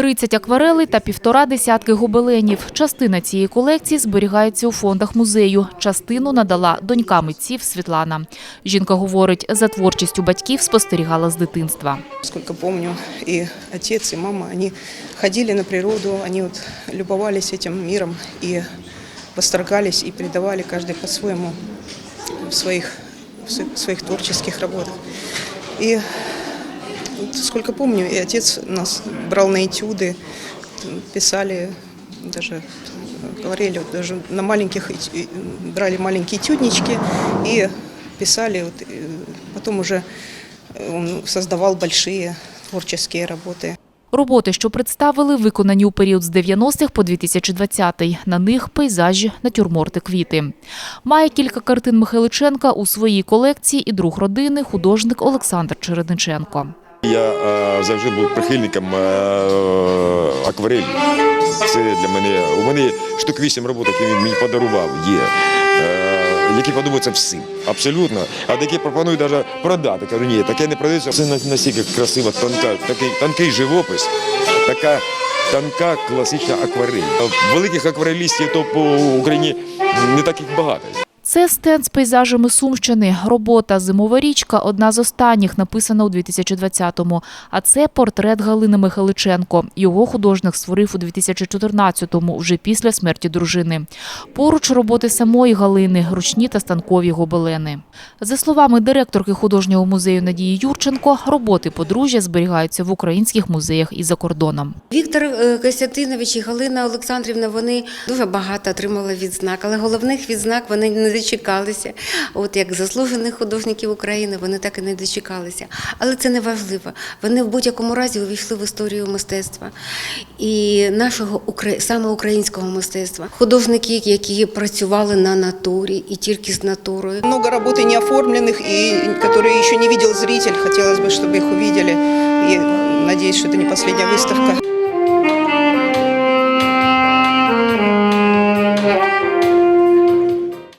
30 акварелей та півтора десятки гобеленів. Частина цієї колекції зберігається у фондах музею. Частину надала донька митців Світлана. Жінка говорить, за творчістю батьків спостерігала з дитинства. Сколько помню, и отец, и мама, они ходили на природу, они вот любовались этим миром и восторгались и передавали каждый по-своему в своих, в сво- в своих творческих работах. И вот сколько помню, и отец нас брал на этюды, писали, даже говорили, вот даже на маленьких, эти- э, брали маленькие этюднички и писали, вот, э, потом уже э, он создавал большие творческие работы. Роботи, що представили, виконані у період з 90-х по 2020-й. На них пейзажі, натюрморти, квіти. Має кілька картин Михайличенка у своїй колекції і друг родини – художник Олександр Чередниченко. Я е, завжди був прихильником е, акварелі. Це для мене. У мене штук вісім робот, які він мені подарував, є. Е, які подобаються всім. Абсолютно. А такі пропоную навіть продати. Кажу, ні, таке не продається. Це настільки красива, тонка, такий тонкий живопис, така тонка класична акварель. Великих акварелістів то по Україні не таких багато. Це стенд з пейзажами Сумщини. Робота «Зимова річка» – одна з останніх, написана у 2020-му. А це портрет Галини Михайличенко. Його художник створив у 2014-му, вже після смерті дружини. Поруч роботи самої Галини, ручні та станкові гобелени. За словами директорки художнього музею Надії Юрченко, роботи подружжя зберігаються в українських музеях і за кордоном. Віктор е, Костянтинович і Галина Олександрівна вони дуже багато отримали відзнак, але головних відзнак вони не дочекалися. От як заслужених художників України вони так і не дочекалися. Але це не важливо. Вони в будь-якому разі увійшли в історію мистецтва і нашого укра- саме українського мистецтва. Художники, які працювали на натурі і тільки з натурою. Много работы не оформленных и которые еще не видел зритель. Хотелось бы, чтобы их увидели. И надеюсь, что это не последняя выставка.